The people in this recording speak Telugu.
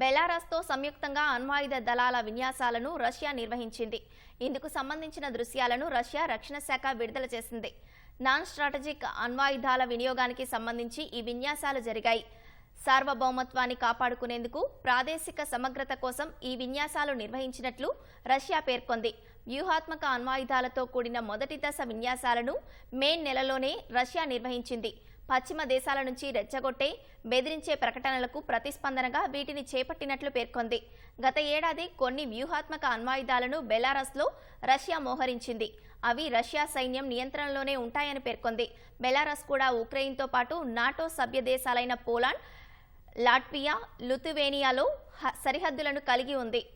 బెలారస్తో సంయుక్తంగా అణ్వాయుధ దళాల విన్యాసాలను రష్యా నిర్వహించింది. ఇందుకు సంబంధించిన దృశ్యాలను రష్యా రక్షణ శాఖ విడుదల చేసింది. నాన్ స్ట్రాటజిక్ అణ్వాయుధాల వినియోగానికి సంబంధించి ఈ విన్యాసాలు జరిగాయి. సార్వభౌమత్వాన్ని కాపాడుకునేందుకు ప్రాదేశిక సమగ్రత కోసం ఈ విన్యాసాలు నిర్వహించినట్లు రష్యా పేర్కొంది. వ్యూహాత్మక అణ్వాయుధాలతో కూడిన మొదటి దశ విన్యాసాలను మే నెలలోనే రష్యా నిర్వహించింది. పశ్చిమ దేశాల నుంచి రెచ్చగొట్టే బెదిరించే ప్రకటనలకు ప్రతిస్పందనగా వీటిని చేపట్టినట్లు పేర్కొంది. గత ఏడాది కొన్ని వ్యూహాత్మక అణ్వాయుధాలను బెలారస్లో రష్యా మోహరించింది. అవి రష్యా సైన్యం నియంత్రణలోనే ఉంటాయని పేర్కొంది. బెలారస్ కూడా ఉక్రెయిన్తో పాటు నాటో సభ్య దేశాలైన పోలాండ్ లాట్వియా లుతువేనియాలో హ- సరిహద్దులను కలిగి ఉంది.